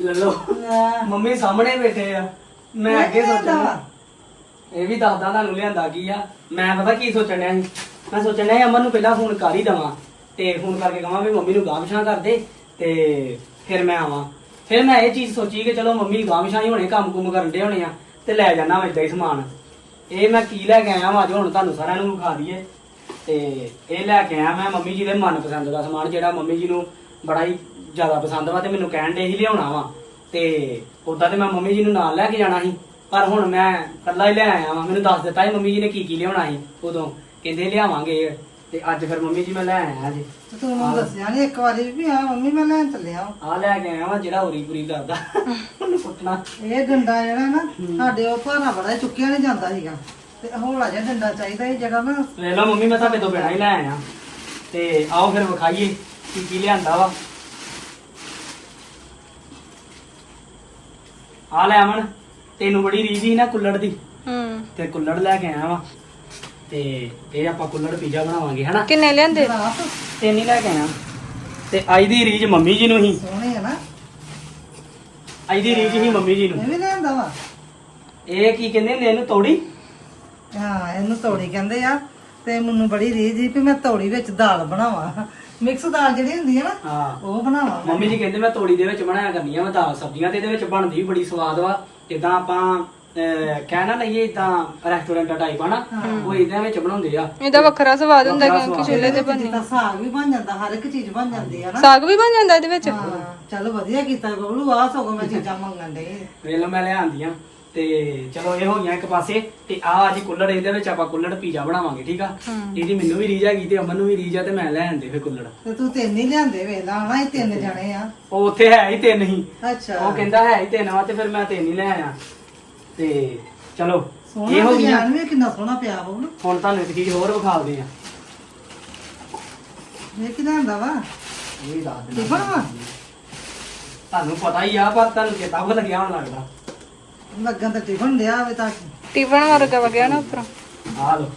ਲੈ ਲਓ। ਮੰਮੀ ਸਾਹਮਣੇ ਬੈਠੇ ਆ। ਮੈਂ ਅੱਗੇ ਸੋਚਣਾ ਇਹ ਵੀ ਦੱਸਦਾ ਤੁਹਾਨੂੰ ਲਿਆਂਦਾ ਕੀ ਆ? ਮੈਂ ਪਤਾ ਕੀ ਸੋਚਣ ਡਿਆ ਸੀ? ਮੈਂ ਸੋਚਣ ਡਿਆ ਸੀ ਅਮਨ ਨੂੰ ਪਹਿਲਾਂ ਫੋਨ ਕਰ ਹੀ ਦਵਾਂ। ਤੇ ਫੋਨ ਕਰਕੇ ਕਹਾਂ ਵੀ ਮੰਮੀ ਨੂੰ ਛਾਂ ਕਰ ਦੇ ਤੇ ਫਿਰ ਮੈਂ ਆਵਾਂ। ਫਿਰ ਮੈਂ ਇਹ ਚੀਜ਼ ਸੋਚੀ ਕਿ ਚਲੋ ਮੰਮੀ ਛਾਂ ਹੀ ਹੋਣੇ ਕੰਮ ਕੁਮ ਕਰਨ ਦੇ ਹੋਣੇ ਆ ਤੇ ਲੈ ਜਾਣਾ ਮੈਂ ਏਦਾਂ ਹੀ ਸਮਾਨ। ਇਹ ਮੈਂ ਕੀ ਲੈ ਕੇ ਆਇਆ ਵਾਂ ਅੱਜ ਹੁਣ ਤੁਹਾਨੂੰ ਸਾਰਿਆਂ ਨੂੰ ਵਿਖਾ ਦਈਏ। ਤੇ ਇਹ ਲੈ ਕੇ ਆਇਆ ਮੈਂ ਮੰਮੀ ਜੀ ਦੇ ਮਨਪਸੰਦ ਦਾ ਸਮਾਨ ਜਿਹੜਾ ਮੰਮੀ ਜੀ ਨੂੰ ਬੜਾ ਹੀ ਜ਼ਿਆਦਾ ਪਸੰਦ ਵਾ ਤੇ ਮੈਨੂੰ ਕਹਿਣ ਦੇ ਹੀ ਲਿਆਉਣਾ ਵਾ। ਤੇ ਉਦਾਂ ਤੇ ਮੈਂ ਮੰਮੀ ਜੀ ਨੂੰ ਨਾਲ ਲੈ ਕੇ ਜਾਣਾ ਸੀ। ਪਰ ਹੁਣ ਮੈਂ ਇਕੱਲਾ ਹੀ ਲੈ ਆਇਆ ਵਾਂ। ਮੈਨੂੰ ਦੱਸ ਦਿੱਤਾ ਸੀ ਮੰਮੀ ਜੀ ਨੇ ਕੀ ਕੀ ਲਿਆਉਣਾ ਸੀ। ਉਦੋਂ ਕਹਿੰਦੇ ਲਿਆਵਾਂਗੇ। ਤੇ ਅੱਜ ਫਿਰ ਮੰਮੀ ਜੀ ਮੈਂ ਲੈ ਆਇਆ ਜੀ। ਤੇ ਤੂੰ ਮੈਨੂੰ ਦੱਸਿਆ ਨਹੀਂ ਇੱਕ ਵਾਰੀ ਵੀ ਹਾਂ ਮੰਮੀ ਮੈਂ ਲੈਣ ਚੱਲਿਆ ਵਾਂ। ਆ ਲੈ ਕੇ ਆਇਆ ਵਾਂ ਜਿਹੜਾ ਹੋਰੀ ਪੂਰੀ ਕਰਦਾ। ਉਹਨੂੰ ਪੁੱਟਣਾ। ਇਹ ਡੰਡਾ ਜਿਹੜਾ ਨਾ ਸਾਡੇ ਉਹ ਭਾਰਾ ਬੜਾ ਚੁੱਕਿਆ ਨਹੀਂ ਜਾਂਦਾ ਸੀਗਾ। ਤੇ ਹੌਲਾ ਜਿਹਾ ਡੰਡਾ ਚਾਹੀਦਾ ਇਹ ਜਿਹੜਾ ਨਾ ਲੈ ਲਓ ਮੰਮੀ ਮੈਂ ਤੁਹਾਡੇ ਤੋਂ ਬਿਨਾਂ ਹੀ ਲੈ ਆਇਆ। ਤੇ ਆਓ ਫਿਰ ਵਿਖਾਈਏ ਕੀ ਕੀ ਲਿਆਂਦਾ ਵਾ। ਆ ਲੈ ਅਮਨ ਤੈਨੂੰ ਬੜੀ ਰੀਝ ਸੀ ਨਾ ਕੁੱਲੜ ਦੀ। ਹੂੰ। ਤੇ ਕੁੱਲੜ ਲੈ ਕੇ ਆਇਆ ਵਾ। ਤੇ ਇਹ ਆਪਾਂ ਕੁੱਲੜ ਪੀਜ਼ਾ ਬਣਾਵਾਂਗੇ ਹਨਾ? ਕਿੰਨੇ ਲਿਆਂਦੇ? ਤੇ। ਨਹੀਂ ਲੈ ਕੇ ਆਇਆ। ਤੇ ਅੱਜ ਦੀ ਰੀਝ ਮੰਮੀ ਜੀ ਨੂੰ ਹੀ। ਸੋਹਣੇ ਆ ਨਾ। ਅੱਜ ਦੀ ਰੀਝ ਹੀ ਮੰਮੀ ਜੀ ਨੂੰ। ਇਹ ਵੀ ਲੈਂਦਾ ਵਾ? ਇਹ ਕੀ ਕਹਿੰਦੇ ਨੇ ਇਹਨੂੰ ਤੋੜੀ? ਹਾਂ ਇਹਨੂੰ ਤੌੜੀ ਕਹਿੰਦੇ ਆ। ਤੇ ਮੈਨੂੰ ਬੜੀ ਰੀਝ ਸੀ ਵੀ ਮੈਂ ਤੌੜੀ ਵਿੱਚ ਦਾਲ ਬਣਾਵਾਂ। ਮਿਕਸ ਦਾਲ ਜਿਹੜੀ ਹੁੰਦੀ ਹੈ ਨਾ ਹਾਂ। ਉਹ ਬਣਾਵਾਂ। ਮੰਮੀ ਜੀ ਕਹਿੰਦੇ ਮੈਂ ਤੋੜੀ ਦੇ ਵਿੱਚ ਬਣਾਇਆ ਕਰਨੀਆਂ ਵਾ ਦਾਲ ਸਬਜ਼ੀਆਂ ਤੇ ਇਹਦੇ ਵਿੱਚ ਬਣਦੀ ਵੀ ਬੜੀ ਸਵਾਦ ਵਾ। ਜਿੱਦਾਂ ਆਪਾਂ ਅਹ, ਕਹਿ ਨਾ ਲਈਏ ਇਦਾਂ ਰੈਸਟੋਰੈਂਟ ਟਾਈਪ ਹਨਾ ਉਹ ਇਹਦੇ ਵਿੱਚ ਬਣਾਉਂਦੇ ਆ। ਇਹਦਾ ਵੱਖਰਾ ਸਵਾਦ ਹੁੰਦਾ ਵੱਖਰਾ ਕਿਉਂਕਿ ਸਵਾਦ। ਚੁੱਲ੍ਹੇ ਤੇ ਬਣੀ ਜਿੱਦਾਂ ਸਾਗ ਵੀ ਬਣ ਜਾਂਦਾ ਹਰ ਇੱਕ ਚੀਜ਼ ਬਣ ਜਾਂਦੀ ਹੈ ਨਾ। ਸਾਗ ਵੀ ਬਣ ਜਾਂਦਾ ਇਹਦੇ ਵਿੱਚ? ਹਾਂ ਚਲ ਵਧੀਆ ਕੀਤਾ ਬਬਲੂ ਆ ਸਗੋਂ ਮੈਂ ਚੀਜ਼ਾਂ ਮੰਗਣ ਦੇ ਵੇਲ ਮੈਂ ਲਿਆਂਦੀਆਂ। ਤੇ ਚਲੋ ਇਹ ਹੋ ਗਈਆਂ ਇੱਕ ਪਾਸੇ ਤੇ ਆ ਅੱਜ ਕੁੱਲੜ ਇਹਦੇ ਵਿੱਚ ਆਪਾਂ ਕੁੱਲੜ ਪੀਜ਼ਾ ਬਣਾਵਾਂਗੇ ਠੀਕ ਆ? ਇਹਦੀ ਮੈਨੂੰ ਵੀ ਰੀਝ ਹੈਗੀ ਤੇ ਅਮਨ ਨੂੰ ਵੀ ਰੀਝ ਆ ਤੇ ਮੈਂ ਲੈ ਆਂਦੇ ਫੇ ਕੁੱਲੜ। ਤੇ ਤੂੰ ਤਿੰਨ ਹੀ ਲਿਆਂਦੇ ਵੇਲਾ ਹਨਾ ਇਹ ਤਿੰਨ ਜਣੇ ਆ। ਉਹ ਉੱਥੇ ਹੈ ਹੀ ਤਿੰਨ ਹੀ। ਅੱਛਾ। ਉਹ ਕਹਿੰਦਾ ਹੈ ਹੀ ਤਿੰਨ ਵਾ ਤੇ ਫਿਰ ਮੈਂ ਤਿੰਨ ਹੀ ਲੈ ਆਇਆ। ਤੇ ਚਲੋ ਇਹ ਹੋ ਗਈਆਂ ਵੀ ਕਿੰਨਾ ਸੋਹਣਾ ਪਿਆ ਬਬਲੂ ਹੁਣ। ਤੁਹਾਨੂੰ ਇੱਕ ਚੀਜ਼ ਹੋਰ ਵਿਖਾਉਂਦੇ ਆ ਇਹ ਕੀ ਲਿਆਂਦਾ ਵਾ? ਇਹ ਵੀ ਦੱਸ ਟਿਫਨ ਵਾ? ਤੁਹਾਨੂੰ ਪਤਾ ਹੀ ਆ ਪਰ ਤੁਹਾਨੂੰ ਚੇਤਾ ਭੁੱਲ ਗਿਆ ਹੁਣ ਲੱਗਦਾ। ਲੱਗਣ ਤਾਂ ਟਿਫਨ ਲਿਆ ਹੋਵੇ ਤਾਂ ਟਿਫਨ ਵਰਗਾ ਵਗਿਆ ਨਾ ਉੱਪਰੋਂ। ਆ ਲੋ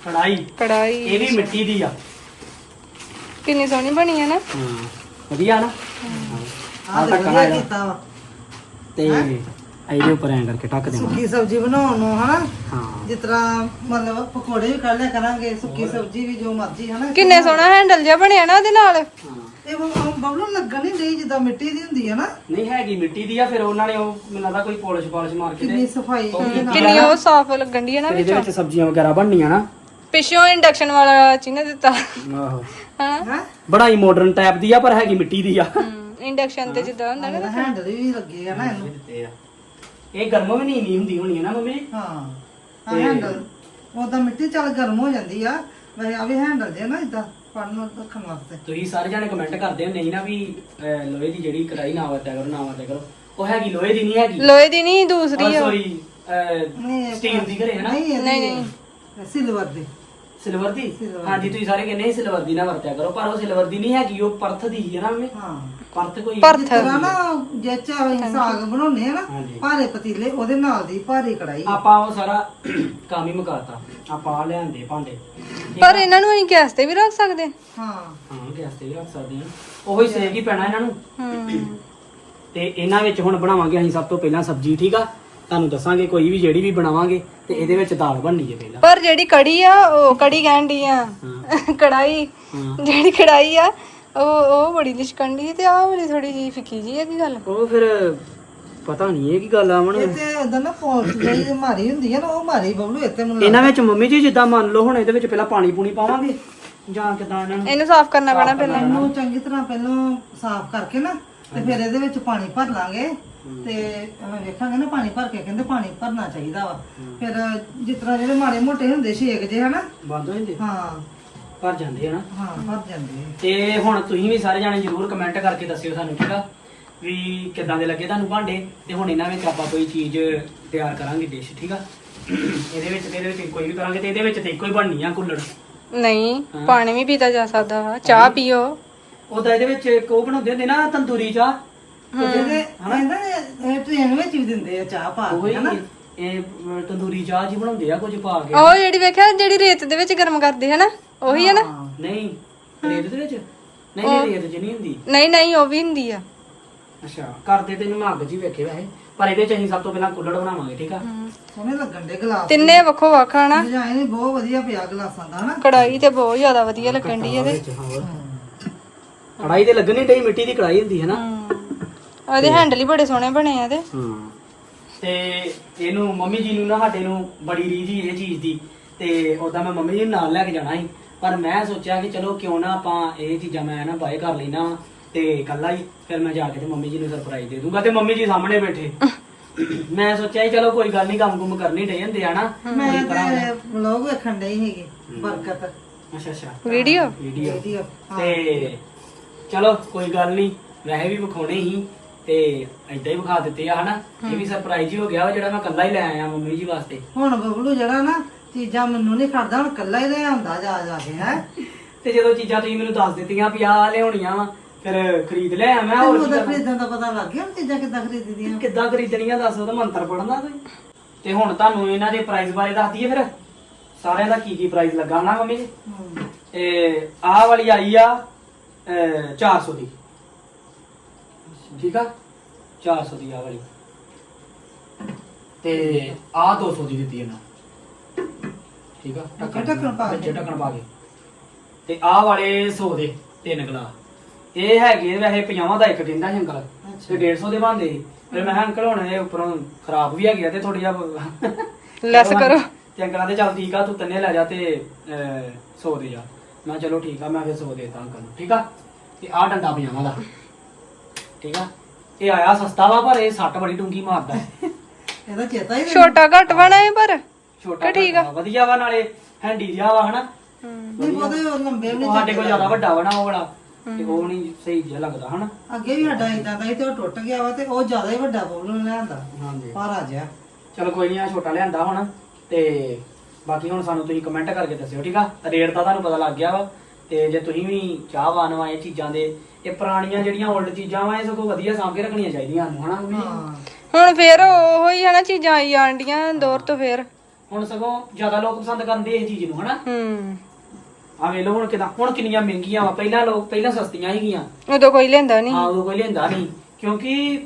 ਕੜਾਈ ਕੜਾਈ ਇਹ ਵੀ ਮਿੱਟੀ ਦੀ ਆ। ਕਿੰਨੀ ਸੋਹਣੀ ਬਣੀ ਹੈ ਨਾ। ਹਾਂ ਵਧੀਆ ਨਾ। ਆਹ ਤੇ ਵਧੀਆ ਕੀਤਾ ਵਾ। ਤੇ ਇਹਦੇ ਉੱਪਰ ਐਂ ਕਰਕੇ ਢੱਕ ਦੇਣਾ ਸੁੱਕੀ ਸਬਜ਼ੀ ਬਣਾਉਣ ਨੂੰ ਹਨਾ? ਹਾਂ। ਜਿਸ ਤਰ੍ਹਾਂ ਮਤਲਬ ਪਕੌੜੇ ਵੀ ਕੱਢ ਲਿਆ ਕਰਾਂਗੇ ਸੁੱਕੀ ਸਬਜ਼ੀ ਵੀ ਜੋ ਮਰਜ਼ੀ ਹਨਾ? ਕਿੰਨੇ ਸੋਹਣਾ ਹੈਂਡਲ ਜਿਹਾ ਬਣਿਆ ਨਾ ਉਹਦੇ ਨਾਲ? ਹਾਂ। ਇਹ ਬਬਲੂ ਲੱਗਣ ਨਹੀਂ ਡਈ ਜਿੱਦਾਂ ਮਿੱਟੀ ਦੀ ਹੁੰਦੀ ਹੈ ਨਾ? ਨਹੀਂ ਹੈਗੀ ਮਿੱਟੀ ਦੀ ਆ ਫਿਰ ਉਹਨਾਂ ਨੇ ਉਹ ਮੈਨੂੰ ਲੱਗਦਾ ਕੋਈ ਪੋਲਿਸ਼ ਪਾਲਿਸ਼ ਮਾਰ ਕੇ ਕਿੰਨੀ ਸਫ਼ਾਈ ਕਿੰਨੀ ਉਹ ਸਾਫ਼ ਲੱਗਣ ਦੀ ਹੈ ਨਾ ਫਿਰ ਇਹਦੇ ਵਿੱਚ? ਸਬਜ਼ੀਆਂ ਵਗੈਰਾ ਬਣਨੀਆਂ ਨਾ। ਪਿੱਛੋਂ ਇੰਡਕਸ਼ਨ ਵਾਲਾ ਚੀਨਾ ਦਿੱਤਾ। ਆਹੋ। ਹਾਂ। ਹੈ? ਬੜਾ ਹੀ ਮਾਡਰਨ ਟਾਈਪ ਦੀ ਆ ਪਰ ਹੈਗੀ ਮਿੱਟੀ ਦੀ ਆ। ਇੰਡਕਸ਼ਨ ਤੇ ਜਿੱਦਾਂ ਹੁੰਦਾ ਨਾ ਹੈਂਡਲ ਵੀ ਲੱਗੇ ਆ ਨਾ ਇਹਨੂੰ। ਦਿੱਤੇ ਆ। ਇਹ ਗਰਮ ਵੀ ਨਹੀਂ ਨਹੀਂ ਹੁੰਦੀ ਹੋਣੀ ਹੈ ਨਾ ਮੰਮੀ? ਹਾਂ ਆ ਹੈਂਡਲ ਉਹਦਾ ਮਿੱਟੀ ਚੱਲ ਗਰਮ ਹੋ ਜਾਂਦੀ ਆ। ਵੈਸੇ ਆ ਵੀ ਹੈਂਡਲ ਜੇ ਨਾ ਇਦਾਂ ਪੜਨ ਰੱਖਣ ਵਾਸਤੇ। ਤੁਸੀਂ ਸਾਰੇ ਜਾਣੇ ਕਮੈਂਟ ਕਰਦੇ ਹੋ ਨਹੀਂ ਨਾ ਵੀ ਅਹ, ਲੋਹੇ ਦੀ ਜਿਹੜੀ ਕੜਾਈ ਨਾ ਵਰਤਿਆ ਕਰੋ ਨਾ ਵਰਤਿਆ ਕਰੋ। ਉਹ ਹੈਗੀ ਲੋਹੇ ਦੀ ਨਹੀਂ ਹੈਗੀ। ਲੋਹੇ ਦੀ ਨਹੀਂ ਦੂਸਰੀ ਆ। ਸੌਰੀ ਨਹੀਂ ਸਟੀਲ ਦੀ ਘਰੇ ਹੈ ਨਾ? ਨਹੀਂ ਨਹੀਂ, ਨਹੀਂ। ਸਿਲਵਰ ਦੀ। ਸਿਲਵਰ ਦੀ? Silver ਹਾਂਜੀ ਤੁਸੀਂ ਸਾਰੇ ਕਹਿੰਦੇ ਸੀ ਸਿਲਵਰ ਦੀ ਨਾ ਵਰਤਿਆ ਕਰੋ ਪਰ ਉਹ ਸਿਲਵਰ ਦੀ ਨਹੀਂ ਹੈਗੀ ਉਹ ਪਰਥ ਦੀ ਹੈ ਨਾ ਮੰਮੀ। ਹਾਂ। ਪਰਥ ਕੋਈ ਜਿਸ ਤਰ੍ਹਾਂ ਨਾ ਜੇ ਚਾਹੇ ਸਾਗ ਬਣਾਉਣੇ ਆ ਨਾ ਹਾਂਜੀ। ਭਾਰੇ ਪਤੀਲੇ ਉਹਦੇ ਨਾਲ ਦੀ ਭਾਰੀ ਕੜਾਈ ਆਪਾਂ ਉਹ ਸਾਰਾ ਕੰਮ ਹੀ ਮੁਕਾਤਾ। ਆਪਾਂ ਆ ਲਿਆਂਦੇ ਭਾਂਡੇ। ਪਰ ਇਹਨਾਂ ਨੂੰ ਅਸੀਂ ਗੈਸ ਤੇ ਵੀ ਰੱਖ ਸਕਦੇ। ਹਾਂ। ਹਾਂ ਗੈਸ ਤੇ ਵੀ ਰੱਖ ਸਕਦੇ ਹਾਂ। ਉਹੀ ਸੇਕ ਹੀ ਪੈਣਾ ਇਹਨਾਂ ਨੂੰ। ਹੂੰ। ਤੇ ਇਹਨਾਂ ਵਿੱਚ ਹੁਣ ਬਣਾਵਾਂਗੇ ਅਸੀਂ ਸਭ ਤੋਂ ਪਹਿਲਾਂ ਸਬਜ਼ੀ ਠੀਕ ਆ? ਤੁਹਾਨੂੰ ਦੱਸਾਂਗੇ ਕੋਈ ਵੀ ਜਿਹੜੀ ਵੀ ਬਣਾਵਾਂਗੇ ਤੇ ਇਹਦੇ ਵਿੱਚ ਦਾਲ ਬਣਨੀ ਹੈ ਪਹਿਲਾਂ। ਪਰ ਜਿਹੜੀ ਕੜੀ ਆ ਉਹ ਕੜੀ ਕਹਿਣ ਆ। ਕੜਾਈ ਹਾਂ। ਜਿਹੜੀ ਕੜਾਈ ਆ ਉਹ ਉਹ ਬੜੀ ਲਿਸ਼ਕਣ ਦੀ ਤੇ ਆਹ ਵਾਲੀ ਥੋੜੀ ਜੀ ਫਿੱਕੀ ਜੀ ਆ ਕੀ ਗੱਲ? ਉਹ ਫਿਰ ਪਤਾ ਨਹੀਂ ਇਹ ਕੀ ਗੱਲ ਆ ਮਣ ਇਹ ਤੇ ਇਦਾਂ ਨਾ ਪੋਲਸ ਜਿਹੜੀ ਮਾਰੀ ਹੁੰਦੀ ਹੈ ਨਾ ਉਹ ਮਾਰੀ ਬਬਲੂ ਇੱਥੇ ਮੈਨੂੰ ਇਹਨਾਂ ਵਿੱਚ ਮੰਮੀ ਜੀ ਜਿੱਦਾਂ ਮੰਨ ਲਓ ਹੁਣ ਇਹਦੇ ਵਿੱਚ ਪਹਿਲਾਂ ਪਾਣੀ ਪੂਣੀ ਪਾਵਾਂਗੇ ਜਾਂ ਕਿਦਾਂ ਇਹਨਾਂ ਨੂੰ ਇਹਨੂੰ ਸਾਫ਼ ਕਰਨਾ ਪੈਣਾ ਪਹਿਲਾਂ। ਇਹਨੂੰ ਚੰਗੀ ਤਰ੍ਹਾਂ ਪਹਿਲਾਂ ਸਾਫ਼ ਕਰਕੇ ਨਾ ਤੇ ਫਿਰ ਇਹਦੇ ਵਿੱਚ ਪਾਣੀ ਭਰ ਲਾਂਗੇ। ਤੇ ਵੇਖਾਂਗੇ ਨਾ ਪਾਣੀ ਭਰ ਕੇ ਕਹਿੰਦੇ ਪਾਣੀ ਭਰਨਾ ਚਾਹੀਦਾ ਵਾ। ਫਿਰ ਜਿਸ ਤਰ੍ਹਾਂ ਜਿਹੜੇ ਮਾੜੇ ਮੋਟੇ ਹੁੰਦੇ ਛੇਕ ਜੇ ਹਨਾ? ਬੰਦ ਹੋ ਜਾਂਦੇ? ਹਾਂ। ਭਰ ਜਾਂਦੇ ਆ ਨਾ ਹਾਂ ਭਰ ਜਾਂਦੇ। ਤੇ ਹੁਣ ਤੁਸੀਂ ਵੀ ਸਾਰੇ ਜਾਣੇ ਜਰੂਰ ਕਮੈਂਟ ਕਰਕੇ ਦੱਸਿਓ ਸਾਨੂੰ ਠੀਕ ਆ? ਵੀ ਕਿੱਦਾਂ ਦੇ ਲੱਗੇ ਤੁਹਾਨੂੰ ਭਾਂਡੇ? ਤੇ ਹੁਣ ਇਹਨਾਂ ਵਿੱਚ ਆਪਾਂ ਕੋਈ ਚੀਜ਼ ਤਿਆਰ ਕਰਾਂਗੇ ਡਿਸ਼ ਠੀਕ ਆ? ਇਹਦੇ ਵਿੱਚ ਤੇ ਇਹਦੇ ਵਿੱਚ ਕੋਈ ਵੀ ਕਰਾਂਗੇ ਤੇ ਇਹਦੇ ਵਿੱਚ ਤੇ ਇੱਕੋ ਹੀ ਬਣਨੀ ਆ ਕੁੱਲੜ। ਨਹੀਂ ਪਾਣੀ ਵੀ ਪੀਤਾ ਜਾ ਸਕਦਾ ਵਾ। ਚਾਹ ਪੀਓ। ਉਹਦਾ ਇਹਦੇ ਵਿੱਚ ਇੱਕ ਉਹ ਬਣਾਉਂਦੇ ਹੁੰਦੇ ਨਾ ਤੰਦੂਰੀ ਚਾਹ। ਇਹਦੇ ਇਹਨਾਂ ਨੇ ਟ੍ਰੇਨ ਵਿੱਚ ਵੀ ਦਿੰਦੇ ਆ ਚਾਹ ਪਾ ਉਹ ਕੇ ਹਨਾ? ਇਹ ਅਹ, ਤੰਦੂਰੀ ਚਾਹ ਜੀ ਬਣਾਉਂਦੇ ਆ ਕੁਝ ਪਾ ਕੇ। ਉਹ ਜਿਹੜੀ ਵੇਖਿਆ ਜਿਹੜੀ ਰੇਤ ਦੇ ਵਿੱਚ ਗਰਮ ਕਰਦੇ ਹੈ ਨਾ ਉਹੀ ਹੈ ਨਾ? ਹਾਂ। ਨਹੀਂ ਰੇਤ ਦੇ ਵਿੱਚ? ਨਹੀਂ ਨਹੀਂ ਰੇਤ ਚ ਨਹੀਂ ਹੁੰਦੀ। ਨਹੀਂ ਨਹੀਂ ਉਹ ਵੀ ਹੁੰਦੀ ਆ। ਅੱਛਾ ਕਰਦੇ ਤੈਨੂੰ ਮੈਂ ਅੱਗ ਜੀ ਵੇਖੇ ਵੈਸੇ। ਪਰ ਇਹਦੇ ਚ ਅਸੀਂ ਸਭ ਤੋਂ ਪਹਿਲਾਂ ਕੁੱਲੜ ਬਣਾਵਾਂਗੇ ਠੀਕ ਆ? ਸੋਹਣੇ ਲੱਗਣ ਦੇ ਗਲਾਸ। ਤਿੰਨੇ ਵੱਖੋ ਵੱਖ ਹਨਾ? ਡਿਜ਼ਾਈਨ ਵੀ ਬਹੁਤ ਵਧੀਆ ਪਿਆ ਗਲਾਸਾਂ ਦਾ ਹਨਾ? ਕੜਾਈ ਤੇ ਬਹੁਤ ਜ਼ਿਆਦਾ ਵਧੀਆ ਲੱਗਣ ਦੀ ਇਹਦੇ। ਵਿੱਚ ਹੋਰ ਕੜਾਈ ਤੇ ਲੱਗਣੀ ਡਈ ਮਿੱਟੀ ਦੀ ਕੜਾਈ ਹੁੰਦੀ ਹੈ ਨਾ। ਉਹਦੇ ਹੈਂਡਲ ਹੀ ਬੜੇ ਸੋਹਣੇ ਬਣੇ ਆ ਤੇ ਹਾਂ। ਤੇ ਇਹਨੂੰ ਮੰਮੀ ਜੀ ਨੂੰ ਨਾ ਸਾਡੇ ਨੂੰ ਬੜੀ ਰੀਝ ਸੀ ਇਹ ਚੀਜ਼ ਦੀ ਤੇ ਉਦਾਂ ਮੈਂ ਮੰਮੀ ਜੀ ਨੂੰ ਨਾਲ ਲੈ ਕੇ ਜਾਣਾ ਸੀ। ਪਰ ਮੈਂ ਸੋਚਿਆ ਕਿ ਚਲੋ ਕਿਉਂ ਨਾ ਆਪਾਂ ਇਹ ਚੀਜ਼ਾਂ ਮੈਂ ਨਾ ਬਾਏ ਕਰ ਲੈਣਾ ਤੇ ਇਕੱਲਾ ਹੀ ਫਿਰ ਮੈਂ ਜਾ ਕੇ ਤੇ ਮੰਮੀ ਜੀ ਨੂੰ ਸਰਪ੍ਰਾਈਜ਼ ਦੇ ਦੂੰਗਾ ਤੇ ਮੰਮੀ ਜੀ ਸਾਹਮਣੇ ਬੈਠੇ। ਮੈਂ ਸੋਚਿਆ ਸੀ ਚਲੋ ਕੋਈ ਗੱਲ ਨਹੀਂ ਕੰਮ ਕੁਮ ਕਰਨੀ ਡੇ ਹੁੰਦੇ ਆ ਨਾ। ਮੈਂ ਤੇ ਵਲੌਗ ਵੇਖਣ ਡਈ ਸੀਗੀ ਬਰਕਤ। ਅੱਛਾ ਅੱਛਾ। ਵੀਡੀਓ ਵੀਡੀਓ ਵੀਡੀਓ ਤੇ ਚਲੋ ਕੋਈ ਗੱਲ ਨਹੀਂ ਵੈਸੇ ਵੀ ਵਿਖਾਉਣੇ ਹੀ ਤੇ ਏਦਾਂ ਹੀ ਵਿਖਾ ਦਿੱਤੇ ਆ ਹਨਾ? ਇਹ ਵੀ ਸਰਪ੍ਰਾਈਜ਼ ਹੀ ਹੋ ਗਿਆ ਵਾ ਜਿਹੜਾ ਮੈਂ ਇਕੱਲਾ ਹੀ ਲੈ ਆਇਆ ਮੰਮੀ ਜੀ ਵਾਸਤੇ। ਹੁਣ ਬਬਲੂ ਜਿਹੜਾ ਨਾ ਚੀਜ਼ਾਂ ਮੈਨੂੰ ਨਹੀਂ ਖੜਦਾ ਹੁਣ ਕੱਲਾ ਹੀ ਲੈ ਆਉਂਦਾ ਜਾ ਜਾ ਕੇ ਹੈ? ਤੇ ਜਦੋਂ ਚੀਜ਼ਾਂ ਤੁਸੀਂ ਮੈਨੂੰ ਦੱਸ ਦਿੱਤੀਆਂ ਵੀ ਆਹ ਲਿਆਉਣੀਆਂ ਵਾ ਫਿਰ ਖਰੀਦ ਲਿਆ ਮੈਂ ਹੋਰ ਤੈਨੂੰ ਕੀ ਤਾਂ ਕਰਨਾ? ਖਰੀਦਣ ਦਾ ਪਤਾ ਲੱਗ ਗਿਆ ਹੁਣ ਚੀਜ਼ਾਂ ਕਿੱਦਾਂ ਖਰੀਦਦੀਆਂ ਕਿੱਦਾਂ ਖਰੀਦਣੀਆਂ ਦੱਸ ਉਹਦਾ ਮੰਤਰ ਪੜਨਾ ਤੁਸੀਂ ਤੇ ਹੁਣ ਤੁਹਾਨੂੰ ਇਹਨਾਂ ਦੇ ਪ੍ਰਾਈਸ ਬਾਰੇ ਦੱਸ ਦਈਏ ਫਿਰ। ਸਾਰਿਆਂ ਦਾ ਕੀ ਕੀ ਪ੍ਰਾਈਸ ਲੱਗਾ ਨਾ ਮੰਮੀ ਜੀ? ਹਮ। ਤੇ ਆਹ ਵਾਲੀ ਆਈ ਆ ਅਹ, 400 ਦੀ। ਠੀਕ ਆ? 400 ਦੀ ਆਹ ਵਾਲੀ। ਤੇ ਆਹ 200 ਦੀ ਦਿੱਤੀ ਇਹਨਾਂ ਠੀਕ ਆ? ਢੱਕਣ ਪਾ ਕੇ। ਵਿੱਚ ਢੱਕਣ ਪਾ ਕੇ। ਤੇ ਆਹ ਵਾਲੇ 100 ਦੇ ਤਿੰਨ ਗਲਾ ਇਹ ਹੈਗੇ ਵੈਸੇ 50 ਦਾ ਇੱਕ ਕਹਿੰਦਾ ਸੀ ਅੰਕਲ ਤੇ 150 ਦੇ ਬਣਦੇ ਸੀ। ਫਿਰ ਮੈਂ ਕਿਹਾ ਅੰਕਲ ਹੁਣ ਇਹ ਉੱਪਰੋਂ ਖਰਾਬ ਵੀ ਹੈਗੇ ਆ ਤੇ ਥੋੜੀ ਜਿਹਾ ਲੈਸ ਕਰੋ। ਤੇ ਅੰਕਲਾਂ ਦੇ ਚੱਲ ਠੀਕ ਆ ਤੂੰ ਤੰਨੇ ਲੈ ਜਾ ਤੇ 100 ਦੇ ਜਾ। ਮੈਂ ਕਿਹਾ ਚਲੋ ਠੀਕ ਆ ਮੈਂ ਫਿਰ 100 ਦੇਤਾ ਅੰਕਲ ਨੂੰ। ਠੀਕ ਆ? ਤੇ ਆਹ ਡੰਡਾ ਪਜਾਮਾ ਦਾ। ਠੀਕ ਆ? ਇਹ ਆਇਆ ਸਸਤਾ ਵਾ ਪਰ ਇਹ ਸੱਟ ਬੜੀ ਡੂੰਗੀ ਮਾਰਦਾ। ਹੈ। ਇਹਦਾ ਚੇਤਾ ਹੀ ਨਹੀਂ ਛੋਟਾ ਘੱਟ ਬਣਾ ਹੈ ਪਰ ਛੋਟਾ ਠੀਕ ਆ? ਵਧੀਆ ਵਾ ਨਾਲੇ ਹੈਂਡੀ ਜਿਹਾ ਵਾ ਹਨਾ? ਨਹੀਂ ਉਹਦੇ ਉਹ ਲੰਬੇ ਵੀ ਉਹ ਨਹੀਂ ਸਾਡੇ ਕੋਲ ਜ਼ਿਆਦਾ ਵੱਡਾ ਵਾ ਨਾ ਉਹ ਵਾਲਾ ਤੇ ਉਹ ਨਹੀਂ ਸਹੀ ਜਿਹਾ ਲੱਗਦਾ ਹਨਾ? ਅੱਗੇ ਵੀ ਸਾਡਾ ਇਦਾਂ ਦਾ ਸੀ ਤੇ ਉਹ ਟੁੱਟ ਗਿਆ ਵਾ ਤੇ ਉਹ ਜ਼ਿਆਦਾ ਹੀ ਵੱਡਾ ਬਬਲੂ ਨੇ ਲਿਆਂਦਾ। ਹਾਂਜੀ। ਭਾਰਾ ਜਿਹਾ ਚਲੋ ਕੋਈ ਨਹੀਂ ਆ ਛੋਟਾ ਲਿਆਂਦਾ ਹੁਣ ਤੇ ਬਾਕੀ ਹੁਣ ਸਾਨੂੰ ਤੁਸੀਂ ਕਮੈਂਟ ਕਰਕੇ ਦੱਸਿਓ ਠੀਕ ਆ? ਰੇਟ ਦਾ ਤੁਹਾਨੂੰ ਪਤਾ ਲੱਗ ਗਿਆ ਵਾ। ਤੇ ਜੇ ਤੁਸੀਂ ਵੀ ਚਾਹਵਾਨ ਵਾ ਇਹ ਚੀਜ਼ਾਂ ਦੇ ਇਹ ਪੁਰਾਣੀਆਂ ਜਿਹੜੀਆਂ 올ਡ ਚੀਜ਼ਾਂ ਵਾ ਇਹ ਸਗੋਂ ਵਧੀਆ ਸਾਂਭ ਕੇ ਰੱਖਣੀਆਂ ਚਾਹੀਦੀਆਂ ਸਾਨੂੰ ਹਨਾ ਮੰਮੀ? ਹੁਣ ਫੇਰ ਉਹੋ ਹੀ ਹਨਾ ਚੀਜ਼ਾਂ ਆਈ ਜਾਂਦੀਆਂ ਦੌਰ ਤੋਂ ਫੇਰ। ਹੁਣ ਸਗੋਂ ਜ਼ਿਆਦਾ ਲੋਕ ਪਸੰਦ ਕਰਦੇ ਇਹ ਚੀਜ਼ ਨੂੰ ਹਨਾ? ਹੂੰ। ਆ ਵੇਖ ਲਓ ਹੁਣ ਕਿਦਾਂ ਹੁਣ ਕਿੰਨੀਆਂ ਮਹਿੰਗੀਆਂ ਵਾ ਪਹਿਲਾਂ ਲੋਕ ਪਹਿਲਾਂ ਸਸਤੀਆਂ ਸੀਗੀਆਂ। ਉਦੋਂ ਕੋਈ ਲੈਂਦਾ ਨਹੀਂ। ਹਾਂ ਉਦੋਂ ਕੋਈ ਲੈਂਦਾ ਨਹੀਂ ਕਿਉਂਕਿ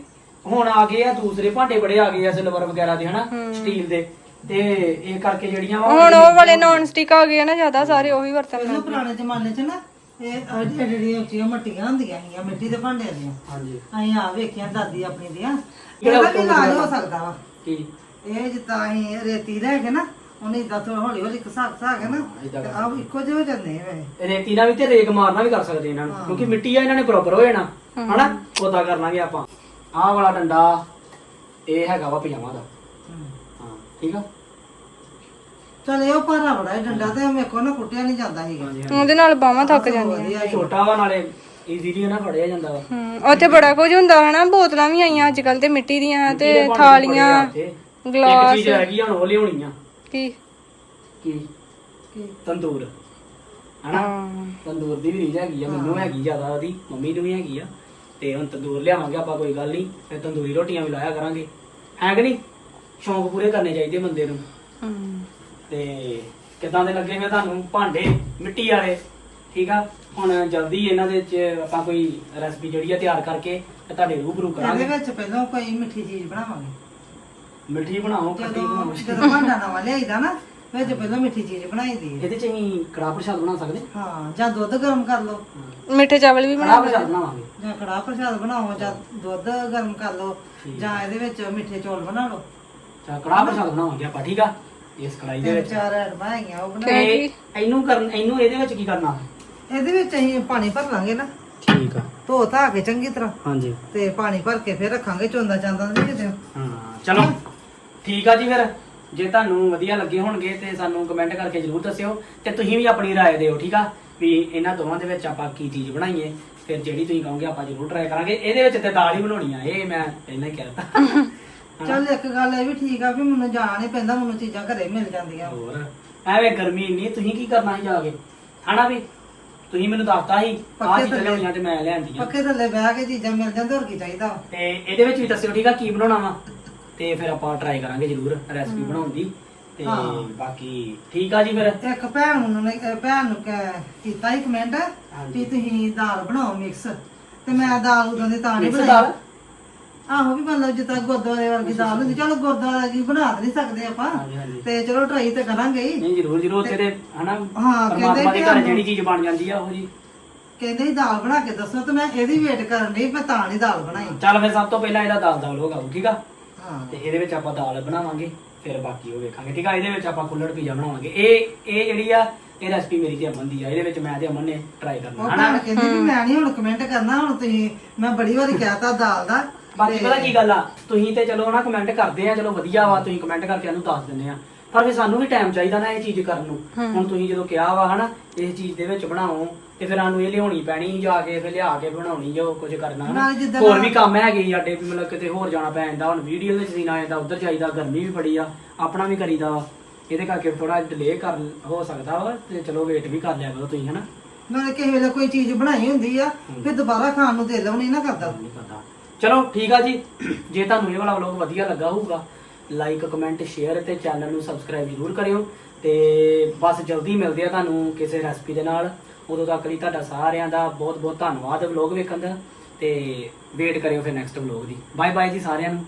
ਹੁਣ ਆ ਗਏ ਆ ਦੂਸਰੇ ਭਾਂਡੇ ਬੜੇ ਆ ਗਏ ਆ ਸਿਲਵਰ ਵਗੈਰਾ ਦੇ ਹਨਾ? ਸਟੀਲ ਦੇ। ਤੇ ਇਹ ਕਰਕੇ ਜਿਹੜੀਆਂ ਵਾ ਹੁਣ ਉਹ ਵਾਲੇ ਨੌਨ ਸਟਿਕ ਆ ਗਏ ਨਾ ਜ਼ਿਆਦਾ ਸਾਰੇ ਉਹੀ ਵਰਤਣ ਪਹਿਲਾਂ ਪੁਰਾਣੇ ਜ਼ਮਾਨੇ 'ਚ ਨਾ ਇਹ ਅਹ ਜਿਹੜੀਆਂ ਉੱਚੀਆਂ ਮੱਟੀਆਂ ਹੁੰਦੀਆਂ ਸੀਗੀਆਂ ਮਿੱਟੀ ਦੇ ਭਾਂਡਿਆਂ ਦੀਆਂ। ਹਾਂਜੀ। ਅਸੀਂ ਆ ਵੇਖਿਆ ਦਾਦੀ ਆਪਣੀ ਦੀਆਂ। ਇਹਦਾ ਵੀ ਇਲਾਜ ਹੋ ਸਕਦਾ ਵਾ। ਕੀ? ਇਹ ਜਿੱਦਾਂ ਅਸੀਂ ਰੇਤੀ ਲੈ ਕੇ ਨਾ ਉਹਨੇ ਇਦਾਂ ਥੋੜਾ ਹੌਲੀ ਹੌਲੀ ਘਸਾ ਘਸਾ ਕੇ ਨਾ ਏਦਾਂ ਤੇ ਆਹ ਇੱਕੋ ਜਿਹੇ ਹੋ ਜਾਂਦੇ ਆ ਵੈਸੇ ਰੇਤੀ ਨਾਲ ਵੀ ਤੇ ਰੇਕ ਮਾਰਨਾ ਵੀ ਕਰ ਸਕਦੇ ਇਹਨਾਂ ਨੂੰ ਕਿਉਂਕਿ ਮਿੱਟੀ ਆ ਇਹਨਾਂ ਨੇ ਬਰਾਬਰ ਹੋ ਜਾਣਾ। ਹਨਾ? ਉਦਾਂ ਕਰ ਲਾਂਗੇ ਆਪਾਂ। ਆਹ ਵਾਲਾ ਡੰਡਾ ਇਹ ਹੈਗਾ ਵਾ ਪਜਾਮਾ ਦਾ। ਠੀਕ ਆ? ਚਲ ਇਹ ਭਾਰਾ ਬੜਾ ਇਹ ਡੰਡਾ ਤੇ ਮੇਰੇ ਕੋਲ ਨਾ ਕੁੱਟਿਆ ਨਹੀਂ ਜਾਂਦਾ ਸੀਗਾ ਹਾਂਜੀ ਉਹਦੇ ਨਾਲ ਬਾਹਾਂ ਥੱਕ ਜਾਂਦੀਆਂ ਵਧੀਆ ਛੋਟਾ ਵਾ ਨਾਲੇ ਈਜ਼ੀਲੀ ਨਾ ਫੜਿਆ ਜਾਂਦਾ ਵਾ। ਹੂੰ ਉੱਥੇ ਬੜਾ ਕੁਝ ਹੁੰਦਾ ਹਨਾ ਬੋਤਲਾਂ ਵੀ ਆਈਆਂ ਅੱਜ ਕੱਲ ਤੇ ਮਿੱਟੀ ਦੀਆਂ ਤੇ ਇਹਦੇ ਭਾਂਡੇ ਥਾਲੀਆਂ ਬੜੇ ਆ ਇੱਥੇ। ਇੱਕ ਗਲਾਸ। ਚੀਜ਼ ਹੈਗੀ ਹੁਣ ਉਹ ਲਿਆਉਣੀ ਆ। ਕੀ? ਕੀ? ਕੀ? ਤੰਦੂਰ। ਹਨਾ? ਹਾਂ। ਤੰਦੂਰ ਦੀ ਵੀ ਰੀਝ ਹੈਗੀ ਆ ਮੈਨੂੰ ਹੈਗੀ ਜ਼ਿਆਦਾ ਉਹਦੀ ਮੰਮੀ ਨੂੰ ਵੀ ਹੈਗੀ ਆ। ਤੇ ਹੁਣ ਤੰਦੂਰ ਲਿਆਵਾਂਗੇ ਆਪਾਂ ਕੋਈ ਗੱਲ ਨਹੀਂ। ਫਿਰ ਤੰਦੂਰੀ ਰੋਟੀਆਂ ਵੀ ਲਾਇਆ ਕਰਾਂਗੇ। ਹੈ ਕਿ ਨਹੀਂ? ਸ਼ੌਂਕ ਪੂਰੇ ਕਰਨੇ ਚਾਹੀਦੇ ਬੰਦੇ ਨੂੰ। ਹੂੰ ਤੇ ਕਿਦਾਂ ਦੇ ਲੱਗੇ ਫਿਰ ਤੁਹਾਨੂੰ? ਭਾਂਡੇ ਮਿੱਟੀ ਵਾਲੇ ਠੀਕ ਆ? ਹੁਣ ਜਲਦੀ ਇਹਨਾਂ ਦੇ ਵਿੱਚ ਆਪਾਂ ਕੋਈ ਰੈਸਪੀ ਜਿਹੜੀ ਆ ਤਿਆਰ ਕਰਕੇ ਤੇ ਤੁਹਾਡੇ ਰੂਬਰੂ ਇਹਦੇ ਕਰਾਂਗੇ ਵਿੱਚ ਪਹਿਲਾਂ ਕੋਈ ਮਿੱਠੀ ਚੀਜ਼ ਬਣਾਵਾਂਗੇ। ਮਿੱਠੀ ਬਣਾਓ ਖੱਟੀ ਜਦੋਂ ਬਣਾਓ। ਜਦੋਂ ਭਾਂਡਾ ਨਵਾਂ ਲਿਆਈਦਾ ਨਾ ਵਿੱਚ ਪਹਿਲਾਂ ਮਿੱਠੀ ਚੀਜ਼ ਬਣਾਈ ਦੀ ਹੈ। ਇਹਦੇ ਚ ਅਸੀਂ ਕੜਾਹ ਪ੍ਰਸ਼ਾਦ ਬਣਾ ਸਕਦੇ। ਹਾਂ ਜਾਂ ਦੁੱਧ ਗਰਮ ਕਰ ਲਓ। ਮਿੱਠੇ ਚਾਵਲ ਵੀ ਬਣਾ ਕੜਾਹ ਪ੍ਰਸ਼ਾਦ ਬਣਾਵਾਂਗੇ। ਜਾਂ ਕੜਾਹ ਪ੍ਰਸ਼ਾਦ ਬਣਾਓ ਜਾਂ ਦੁੱਧ ਗਰਮ ਕਰ ਲਓ ਜਾਂ ਇਹਦੇ ਵਿੱਚ ਮਿੱਠੇ ਚੌਲ ਬਣਾ ਲਓ। ਤਾਂ ਕੜਾਹ ਪ੍ਰਸ਼ਾਦ ਬਣਾਵਾਂਗੇ ਆਪਾਂ ਠੀਕ ਆ ਇਸ ਕੜਾਈ ਦੇ ਤਿੰਨ ਵਿੱਚ ਚਾਰ ਐਟਮਾਂ ਹੈਗੀਆਂ ਉਹ ਬਣਾ ਤੇ ਇਹਨੂੰ ਕਰਨ ਇਹਨੂੰ ਇਹਦੇ ਵਿੱਚ ਕੀ ਕਰਨਾ ਇਹਦੇ ਵਿੱਚ ਅਸੀਂ ਪਾਣੀ ਭਰ ਲਾਂਗੇ ਨਾ ਠੀਕ ਆ ਧੋ ਧਾ ਕੇ ਚੰਗੀ ਤਰ੍ਹਾਂ ਹਾਂਜੀ ਤੇ ਪਾਣੀ ਭਰ ਕੇ ਫਿਰ ਰੱਖਾਂਗੇ ਚੋਂਦਾ ਚਾਂਦਾ ਨਹੀਂ ਕਿਤੇ ਹਾਂ ਚਲੋ ਠੀਕ ਆ ਜੀ ਫਿਰ ਜੇ ਤੁਹਾਨੂੰ ਵਧੀਆ ਲੱਗੇ ਹੋਣਗੇ ਤੇ ਸਾਨੂੰ ਕਮੈਂਟ ਕਰਕੇ ਜਰੂਰ ਦੱਸਿਓ ਤੇ ਤੁਸੀਂ ਵੀ ਆਪਣੀ رائے ਦਿਓ ਠੀਕ ਆ ਵੀ ਇਹਨਾਂ ਦੋਵਾਂ ਦੇ ਵਿੱਚ ਆਪਾਂ ਕੀ ਚੀਜ਼ ਬਣਾਈਏ ਫਿਰ ਜਿਹੜੀ ਤੁਸੀਂ ਕਹੋਗੇ ਆਪਾਂ ਜਰੂਰ ਟਰਾਈ ਕਰਾਂਗੇ ਇਹਦੇ ਵਿੱਚ ਤੇ ਦਾਲ ਹੀ ਬਣਾਉਣੀ ਆ ਇਹ ਮੈਂ ਪਹਿਲਾਂ ਹੀ ਕਹਿਤਾ ਚੱਲ ਇੱਕ ਗੱਲ ਇਹ ਵੀ ਠੀਕ ਆ ਵੀ ਮੈਨੂੰ ਜਾਣਾ ਨਹੀਂ ਪੈਂਦਾ ਮੈਨੂੰ ਚੀਜ਼ਾਂ ਘਰੇ ਮਿਲ ਜਾਂਦੀਆਂ। ਹੋਰ ਐਵੇਂ ਗਰਮੀ ਇੰਨੀ ਤੁਸੀਂ ਕੀ ਕਰਨਾ ਸੀ ਜਾ ਕੇ? ਹਨਾ ਵੀ? ਤੁਸੀਂ ਮੈਨੂੰ ਦੱਸਤਾ ਸੀ ਆਹ ਪੱਕੇ ਚੀਜ਼ਾਂ ਥੱਲੇ। ਲਿਆਉਣੀਆਂ ਤੇ ਮੈਂ ਲਿਆਂਦੀਆਂ ਪੱਕੇ ਥੱਲੇ ਬਹਿ ਕੇ ਚੀਜ਼ਾਂ ਮਿਲ ਜਾਂਦੀਆਂ ਹੋਰ ਕੀ ਚਾਹੀਦਾ ਵਾ? ਤੇ ਇਹਦੇ ਵਿੱਚ ਵੀ ਦੱਸਿਓ ਠੀਕ ਆ ਕੀ ਬਣਾਉਣਾ ਵਾ? ਤੇ ਫਿਰ ਆਪਾਂ ਟਰਾਈ ਕਰਾਂਗੇ ਜਰੂਰ ਰੈਸਪੀ ਬਣਾਉਣ ਦੀ। ਤੇ ਹਾਂ। ਬਾਕੀ ਠੀਕ ਆ ਜੀ ਫਿਰ? ਇੱਕ ਭੈਣ ਨੂੰ ਨੇ ਅਹ ਭੈਣ ਨੂੰ ਕਹਿ- ਕੀਤਾ ਹੀ ਕਮੈਂਟ ਹਾਂਜੀ। ਵੀ ਤੁਸੀਂ ਦਾਲ ਬਣਾਓ ਮਿਕਸ ਤੇ ਮੈਂ ਦਾਲ ਉਦੋਂ ਦੀ ਤਾਂ ਨਹੀਂ ਬਣਾਈ। ਦਾਲ? ਆਹੋ ਵੀ ਮਤਲਬ ਜਿੱਦਾਂ ਗੁਰਦੁਆਰੇ ਵਰਗੀ ਦਾਲ ਹੁੰਦੀ ਚਲੋ ਗੁਰਦੁਆਰੇ ਦੀ ਬਣਾ ਤਾਂ ਨਹੀਂ ਸਕਦੇ ਆਪਾਂ। ਹਾਂਜੀ ਹਾਂਜੀ। ਤੇ ਚਲੋ ਟਰਾਈ ਤਾਂ ਕਰਾਂਗੇ ਹੀ ਨਹੀਂ ਜ਼ਰੂਰ ਜ਼ਰੂਰ ਉੱਥੇ ਤੇ ਹਨਾ ਹਾਂ, ਕਹਿੰਦੇ ਪਰਮਾਤਮਾ ਦੇ ਕਿ ਘਰ ਜਿਹੜੀ ਚੀਜ਼ ਬਣ ਜਾਂਦੀ ਆ ਉਹ ਜੀ। ਕਹਿੰਦੇ ਸੀ ਦਾਲ ਬਣਾ ਕੇ ਦੱਸੋ ਤੇ ਮੈਂ ਇਹਦੀ ਵੇਟ ਕਰਨ ਲਈ ਮੈਂ ਤਾਂ ਨਹੀਂ ਦਾਲ ਬਣਾਈ। ਚੱਲ ਫਿਰ ਸਭ ਤੋਂ ਪਹਿਲਾਂ ਇਹਦਾ ਦਾਲ ਦਾ ਲੋਗ ਆਊ ਠੀਕ ਆ? ਹਾਂ। ਤੇ ਇਹਦੇ ਵਿੱਚ ਆਪਾਂ ਦਾਲ ਬਣਾਵਾਂਗੇ ਫਿਰ ਬਾਕੀ ਉਹ ਵੇਖਾਂਗੇ ਠੀਕ ਆ? ਇਹਦੇ ਵਿੱਚ ਆਪਾਂ ਕੁੱਲੜ ਪੀਜ਼ਾ ਬਣਾਵਾਂਗੇ। ਇਹ ਇਹ ਜਿਹੜੀ ਆ ਇਹ ਰੈਸਪੀ ਮੇਰੀ ਤੇ ਅਮਨ ਦੀ ਆ ਇਹਦੇ ਵਿੱਚ ਮੈਂ ਤੇ ਅਮਨ ਨੇ ਟਰਾਈ ਉਹ ਕਰਨਾ ਹਨਾ? ਭੈਣ ਕਹਿੰਦੀ ਵੀ ਮੈਂ ਨਹੀਂ ਹੁਣ ਕਮੈਂਟ ਕਰਨਾ ਹੁਣ ਤੁਸੀਂ ਮੈਂ ਬੜੀ ਵਾਰੀ ਕਹਿਤਾ ਦਾਲ ਦਾ। ਬਾਕੀ ਪਤਾ ਕੀ ਗੱਲ ਆ? ਤੁਸੀਂ ਤੇ ਚਲੋ ਹਨਾ ਕਮੈਂਟ ਕਰਦੇ ਆ ਚਲੋ ਵਧੀਆ ਵਾ ਤੁਸੀਂ ਕਮੈਂਟ ਕਰਕੇ ਇਹਨੂੰ ਦੱਸ ਦਿੰਦੇ ਆ। ਪਰ ਫਿਰ ਸਾਨੂੰ ਵੀ ਟਾਈਮ ਚਾਹੀਦਾ ਨਾ ਇਹ ਚੀਜ਼ ਕਰਨ ਨੂੰ। ਹੁਣ ਤੁਸੀਂ ਜਦੋਂ ਕਿਹਾ ਵਾ ਹਨਾ ਇਸ ਚੀਜ਼ ਦੇ ਵਿੱਚ ਬਣਾਓ ਤੇ ਫਿਰ ਸਾਨੂੰ ਇਹ ਲਿਆਉਣੀ ਪੈਣੀ ਜਾ ਕੇ ਫਿਰ ਲਿਆ ਕੇ ਬਣਾਉਣੀ ਜੋ ਕੁਝ ਕਰਨਾ ਹਨਾ। ਨਾਲੇ ਜਿੱਦਾਂ ਹੋਰ ਦਾ- ਵੀ ਕੰਮ ਹੈਗੇ ਜੀ ਸਾਡੇ ਵੀ ਮਤਲਬ ਕਿਤੇ ਹੋਰ ਜਾਣਾ ਪੈ ਜਾਂਦਾ। ਹੁਣ ਵੀਡੀਓ ਵਿੱਚ ਸੀਨ ਆ ਜਾਂਦਾ ਉਧਰ ਚਾਹੀਦਾ ਗਰਮੀ ਵੀ ਬੜੀ ਆ ਆਪਣਾ ਵੀ ਕਰੀਦਾ ਵਾ। ਇਹਦੇ ਕਰਕੇ ਥੋੜਾ ਡਿਲੇ ਕਰ ਹੋ ਸਕਦਾ ਵਾ ਤੇ ਚਲੋ ਵੇਟ ਵੀ ਕਰ ਲਿਆ ਕਰੋ ਤੁਸੀਂ ਹਨਾ। ਨਾਲੇ ਕਿਸੇ ਵੇਲੇ ਕੋਈ ਚੀਜ਼ ਬਣਾਈ ਹੁੰਦੀ ਆ ਫਿਰ ਦੁਬਾਰਾ ਖਾਣ ਨੂੰ ਦਿਲ ਵੀ ਨਹੀਂ ਨਾ ਕਰਦਾ। ਨਹੀਂ ਕਰਦਾ। ਚਲੋ, ਠੀਕ ਆ ਜੀ। ਜੇ ਤੁਹਾਨੂੰ ਇਹ ਵਾਲਾ ਵਲੌਗ ਵਧੀਆ ਲੱਗਾ ਹੋਊਗਾ ਲਾਈਕ ਕਮੈਂਟ ਸ਼ੇਅਰ ਤੇ ਚੈਨਲ ਨੂੰ ਸਬਸਕ੍ਰਾਈਬ ਜ਼ਰੂਰ ਕਰਿਓ ਤੇ ਬਸ ਜਲਦੀ ਮਿਲਦੇ ਆ ਤੁਹਾਨੂੰ ਕਿਸੇ ਰੈਸਪੀ ਦੇ ਨਾਲ। ਉਦੋਂ ਤੱਕ ਲਈ ਤੁਹਾਡਾ ਸਾਰਿਆਂ ਦਾ ਬਹੁਤ ਬਹੁਤ ਧੰਨਵਾਦ ਵਲੌਗ ਵੇਖਣ ਦਾ ਤੇ ਵੇਟ ਕਰਿਓ ਫਿਰ ਨੈਕਸਟ ਵਲੌਗ ਦੀ। ਬਾਏ ਬਾਏ ਜੀ ਸਾਰਿਆਂ ਨੂੰ।